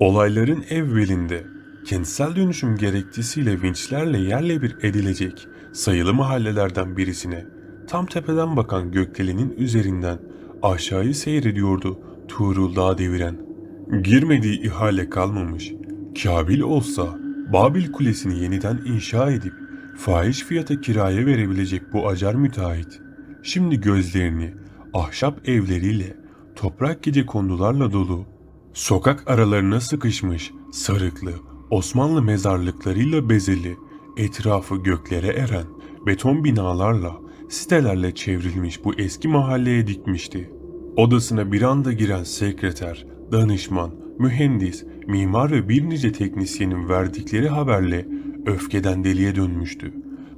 Olayların evvelinde kentsel dönüşüm gerektisiyle vinçlerle yerle bir edilecek sayılı mahallelerden birisine tam tepeden bakan gökdelenin üzerinden aşağıyı seyrediyordu Tuğrul Dağ deviren. Girmediği ihale kalmamış. Kabil olsa Babil Kulesi'ni yeniden inşa edip fahiş fiyata kiraya verebilecek bu acar müteahhit şimdi gözlerini ahşap evleriyle toprak gece kondularla dolu Sokak aralarına sıkışmış, sarıklı, Osmanlı mezarlıklarıyla bezeli, etrafı göklere eren, beton binalarla, sitelerle çevrilmiş bu eski mahalleye dikmişti. Odasına bir anda giren sekreter, danışman, mühendis, mimar ve bir nice teknisyenin verdikleri haberle öfkeden deliye dönmüştü.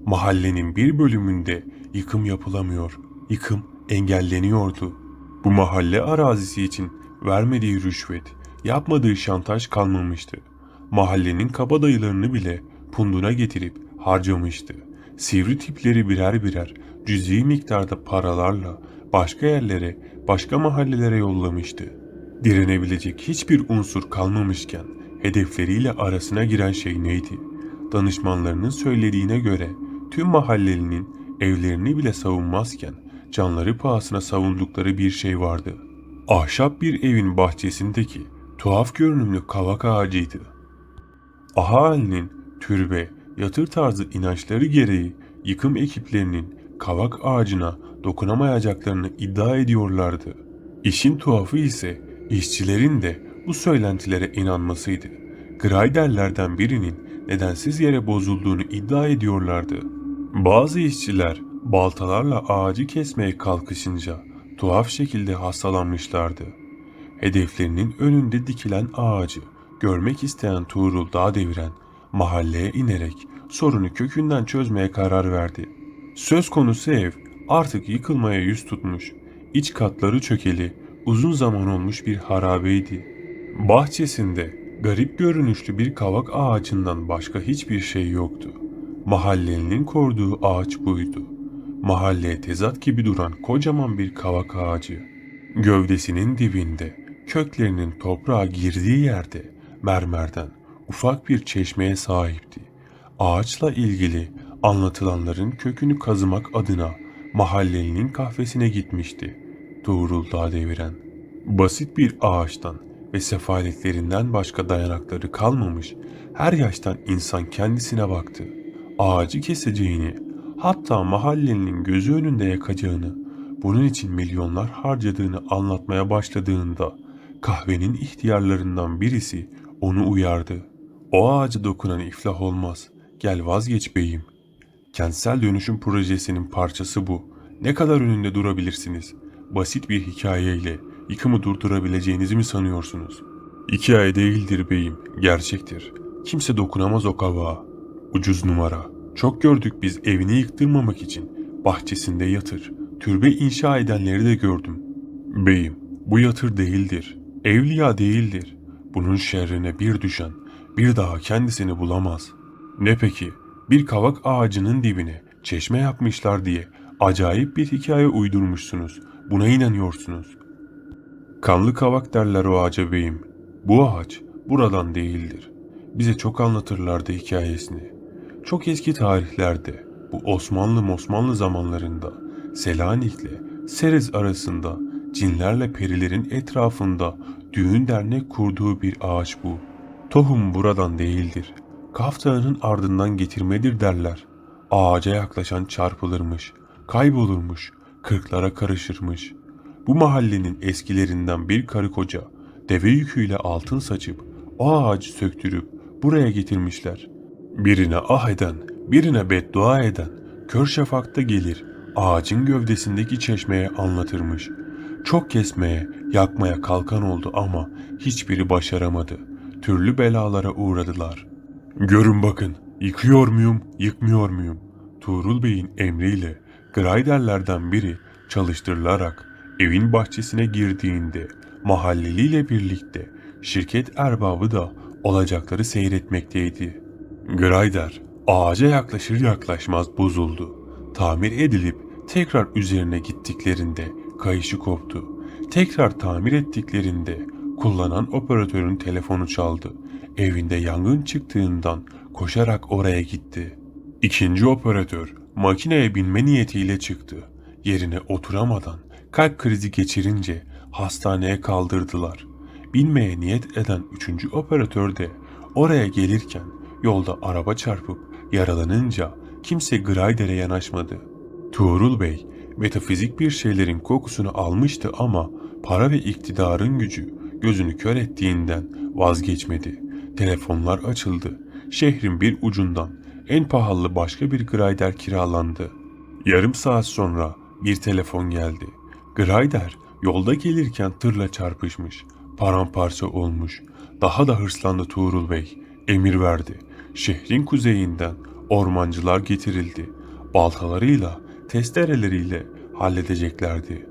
Mahallenin bir bölümünde yıkım yapılamıyor, yıkım engelleniyordu. Bu mahalle arazisi için vermediği rüşvet, yapmadığı şantaj kalmamıştı. Mahallenin kabadayılarını bile punduna getirip harcamıştı. Sivri tipleri birer birer cüzi miktarda paralarla başka yerlere, başka mahallelere yollamıştı. Direnebilecek hiçbir unsur kalmamışken hedefleriyle arasına giren şey neydi? Danışmanlarının söylediğine göre tüm mahallelinin evlerini bile savunmazken canları pahasına savundukları bir şey vardı. Ahşap bir evin bahçesindeki tuhaf görünümlü kavak ağacıydı. Ahalinin türbe, yatır tarzı inançları gereği yıkım ekiplerinin kavak ağacına dokunamayacaklarını iddia ediyorlardı. İşin tuhafı ise işçilerin de bu söylentilere inanmasıydı. Grayderlerden birinin nedensiz yere bozulduğunu iddia ediyorlardı. Bazı işçiler baltalarla ağacı kesmeye kalkışınca tuhaf şekilde hastalanmışlardı. Hedeflerinin önünde dikilen ağacı görmek isteyen Tuğrul dağ deviren mahalleye inerek sorunu kökünden çözmeye karar verdi. Söz konusu ev artık yıkılmaya yüz tutmuş, iç katları çökeli, uzun zaman olmuş bir harabeydi. Bahçesinde garip görünüşlü bir kavak ağacından başka hiçbir şey yoktu. Mahallenin koruduğu ağaç buydu. Mahalleye tezat gibi duran kocaman bir kavak ağacı. Gövdesinin dibinde, köklerinin toprağa girdiği yerde mermerden ufak bir çeşmeye sahipti. Ağaçla ilgili anlatılanların kökünü kazımak adına mahallenin kahvesine gitmişti. Tuğrul Dağ deviren. Basit bir ağaçtan ve sefaletlerinden başka dayanakları kalmamış her yaştan insan kendisine baktı. Ağacı keseceğini, hatta mahallenin gözü önünde yakacağını, bunun için milyonlar harcadığını anlatmaya başladığında kahvenin ihtiyarlarından birisi onu uyardı. O ağaca dokunan iflah olmaz. Gel vazgeç beyim. Kentsel dönüşüm projesinin parçası bu. Ne kadar önünde durabilirsiniz? Basit bir hikayeyle yıkımı durdurabileceğinizi mi sanıyorsunuz? Hikaye değildir beyim, gerçektir. Kimse dokunamaz o kavağa. Ucuz numara. Çok gördük biz evini yıktırmamak için. Bahçesinde yatır. Türbe inşa edenleri de gördüm. Beyim, bu yatır değildir. Evliya değildir. Bunun şerrine bir düşen bir daha kendisini bulamaz. Ne peki? Bir kavak ağacının dibine çeşme yapmışlar diye acayip bir hikaye uydurmuşsunuz. Buna inanıyorsunuz. Kanlı kavak derler o ağaca beyim. Bu ağaç buradan değildir. Bize çok anlatırlardı hikayesini. Çok eski tarihlerde bu Osmanlı Osmanlı zamanlarında Selanik'le Seriz arasında cinlerle perilerin etrafında düğün dernek kurduğu bir ağaç bu. Tohum buradan değildir. Kaf Dağı'nın ardından getirmedir derler. Ağaca yaklaşan çarpılırmış, kaybolurmuş, kırklara karışırmış. Bu mahallenin eskilerinden bir karı koca deve yüküyle altın saçıp o ağacı söktürüp buraya getirmişler. Birine ah eden, birine beddua eden kör şafakta gelir ağacın gövdesindeki çeşmeye anlatırmış. Çok kesmeye, yakmaya kalkan oldu ama hiçbiri başaramadı. Türlü belalara uğradılar. Görün bakın, yıkıyor muyum, yıkmıyor muyum? Tuğrul Bey'in emriyle grayderlerden biri çalıştırılarak evin bahçesine girdiğinde mahalleliyle birlikte şirket erbabı da olacakları seyretmekteydi. Grayder ağaca yaklaşır yaklaşmaz bozuldu. Tamir edilip tekrar üzerine gittiklerinde kayışı koptu. Tekrar tamir ettiklerinde kullanan operatörün telefonu çaldı. Evinde yangın çıktığından koşarak oraya gitti. İkinci operatör makineye binme niyetiyle çıktı. Yerine oturamadan kalp krizi geçirince hastaneye kaldırdılar. Binmeye niyet eden üçüncü operatör de oraya gelirken yolda araba çarpıp yaralanınca kimse Graider'e yanaşmadı. Tuğrul Bey metafizik bir şeylerin kokusunu almıştı ama para ve iktidarın gücü gözünü kör ettiğinden vazgeçmedi. Telefonlar açıldı. Şehrin bir ucundan en pahalı başka bir Graider kiralandı. Yarım saat sonra bir telefon geldi. Graider yolda gelirken tırla çarpışmış. Paramparça olmuş. Daha da hırslandı Tuğrul Bey. Emir verdi. Şehrin kuzeyinden ormancılar getirildi. Baltalarıyla, testereleriyle halledeceklerdi.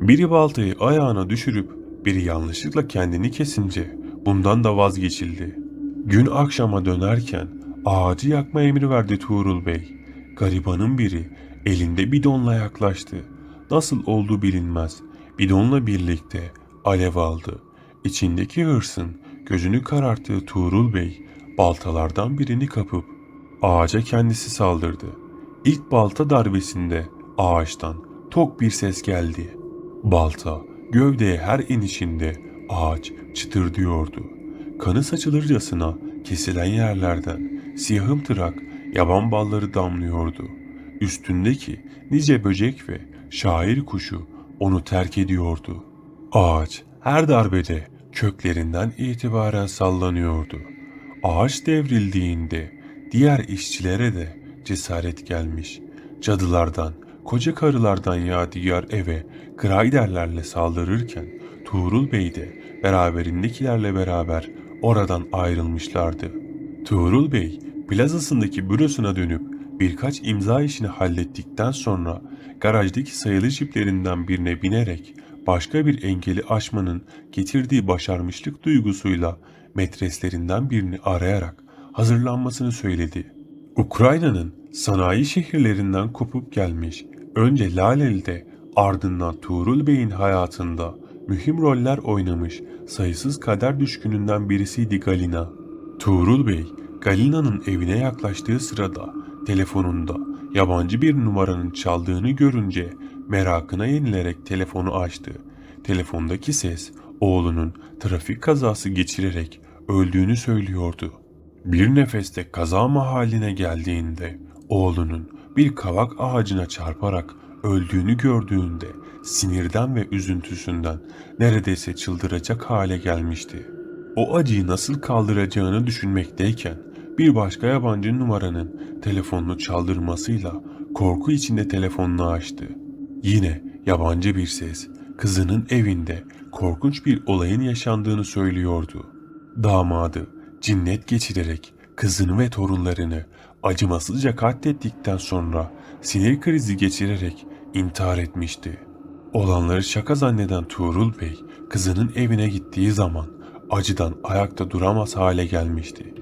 Biri baltayı ayağına düşürüp biri yanlışlıkla kendini kesince bundan da vazgeçildi. Gün akşama dönerken ağacı yakma emri verdi Tuğrul Bey. Garibanın biri elinde bidonla yaklaştı. Nasıl oldu bilinmez. Bidonla birlikte alev aldı. İçindeki hırsın gözünü kararttığı Tuğrul Bey baltalardan birini kapıp ağaca kendisi saldırdı. İlk balta darbesinde ağaçtan tok bir ses geldi. Balta gövdeye her inişinde ağaç çıtırdıyordu. Kanı saçılırcasına kesilen yerlerden siyahım tırak yaban balları damlıyordu. Üstündeki nice böcek ve şair kuşu onu terk ediyordu. Ağaç her darbede köklerinden itibaren sallanıyordu. Ağaç devrildiğinde diğer işçilere de cesaret gelmiş. Cadılardan, koca karılardan yadigar eve graiderlerle saldırırken Tuğrul Bey de beraberindekilerle beraber oradan ayrılmışlardı. Tuğrul Bey plazasındaki bürosuna dönüp birkaç imza işini hallettikten sonra garajdaki sayılı jiplerinden birine binerek başka bir engeli aşmanın getirdiği başarmışlık duygusuyla metreslerinden birini arayarak hazırlanmasını söyledi. Ukrayna'nın sanayi şehirlerinden kopup gelmiş, önce Laleli'de ardından Tuğrul Bey'in hayatında mühim roller oynamış sayısız kader düşkününden birisiydi Galina. Tuğrul Bey, Galina'nın evine yaklaştığı sırada telefonunda yabancı bir numaranın çaldığını görünce merakına yenilerek telefonu açtı. Telefondaki ses oğlunun trafik kazası geçirerek öldüğünü söylüyordu. Bir nefeste kaza mahalline geldiğinde oğlunun bir kavak ağacına çarparak öldüğünü gördüğünde sinirden ve üzüntüsünden neredeyse çıldıracak hale gelmişti. O acıyı nasıl kaldıracağını düşünmekteyken bir başka yabancı numaranın telefonunu çaldırmasıyla korku içinde telefonunu açtı. Yine yabancı bir ses kızının evinde korkunç bir olayın yaşandığını söylüyordu. Damadı cinnet geçirerek kızını ve torunlarını acımasızca katlettikten sonra sinir krizi geçirerek intihar etmişti. Olanları şaka zanneden Tuğrul Bey kızının evine gittiği zaman acıdan ayakta duramaz hale gelmişti.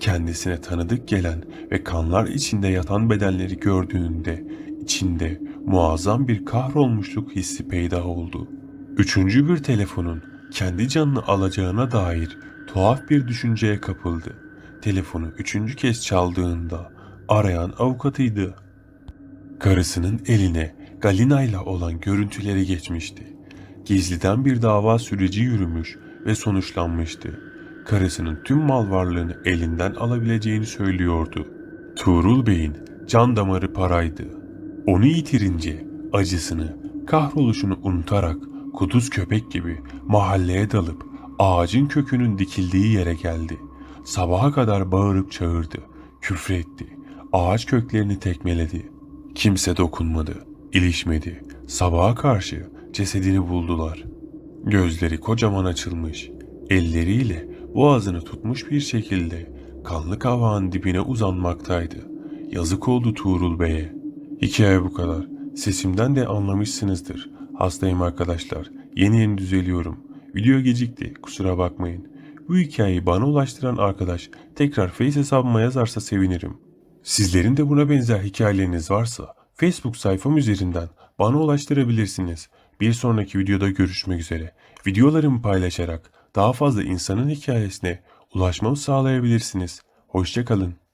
Kendisine tanıdık gelen ve kanlar içinde yatan bedenleri gördüğünde içinde muazzam bir kahrolmuşluk hissi peyda oldu. Üçüncü bir telefonun kendi canını alacağına dair tuhaf bir düşünceye kapıldı. Telefonu üçüncü kez çaldığında arayan avukatıydı. Karısının eline Galina ile olan görüntüleri geçmişti. Gizliden bir dava süreci yürümüş ve sonuçlanmıştı. Karısının tüm mal varlığını elinden alabileceğini söylüyordu. Tuğrul Bey'in can damarı paraydı. Onu yitirince acısını, kahroluşunu unutarak kuduz köpek gibi mahalleye dalıp ağacın kökünün dikildiği yere geldi. Sabaha kadar bağırıp çağırdı, küfretti. Ağaç köklerini tekmeledi. Kimse dokunmadı, ilişmedi. Sabaha karşı cesedini buldular. Gözleri kocaman açılmış, elleriyle boğazını tutmuş bir şekilde kanlı kavağın dibine uzanmaktaydı. Yazık oldu Tuğrul Bey'e. Hikaye bu kadar. Sesimden de anlamışsınızdır. Hastayım arkadaşlar. Yeni yeni düzeliyorum. Video gecikti. Kusura bakmayın. Bu hikayeyi bana ulaştıran arkadaş tekrar Face hesabıma yazarsa sevinirim. Sizlerin de buna benzer hikayeleriniz varsa Facebook sayfam üzerinden bana ulaştırabilirsiniz. Bir sonraki videoda görüşmek üzere. Videolarımı paylaşarak daha fazla insanın hikayesine ulaşmamı sağlayabilirsiniz. Hoşçakalın.